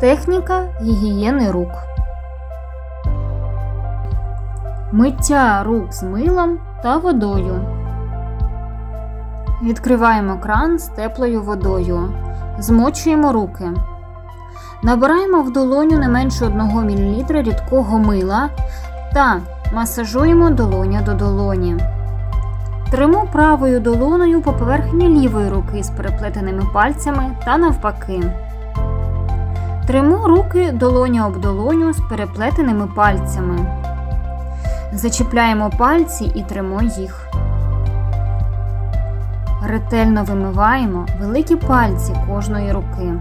Техніка гігієни рук. Миття рук з милом та водою. Відкриваємо кран з теплою водою. Змочуємо руки. Набираємо в долоню не менше 1 мл рідкого мила та масажуємо долоня до долоні. Тримо правою долоною по поверхні лівої руки з переплетеними пальцями та навпаки. Тримо руки долоня об долоню з переплетеними пальцями. Зачіпляємо пальці і тримо їх. Ретельно вимиваємо великі пальці кожної руки.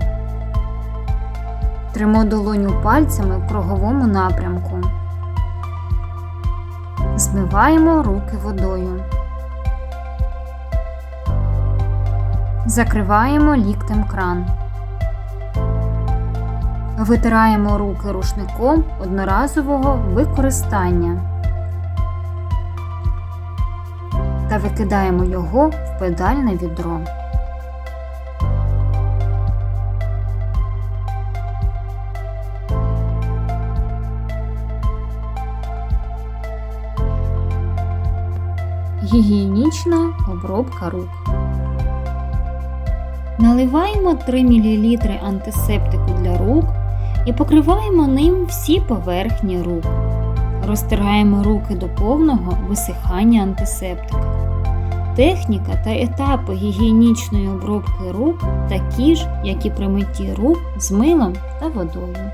Тримо долоню пальцями в круговому напрямку. Змиваємо руки водою. Закриваємо ліктем кран. Витираємо руки рушником одноразового використання та викидаємо його в педальне відро. Гігієнічна обробка рук. Наливаємо 3 мл антисептику для рук і покриваємо ним всі поверхні рук. Розтираємо руки до повного висихання антисептика. Техніка та етапи гігієнічної обробки рук такі ж, як і при митті рук з милом та водою.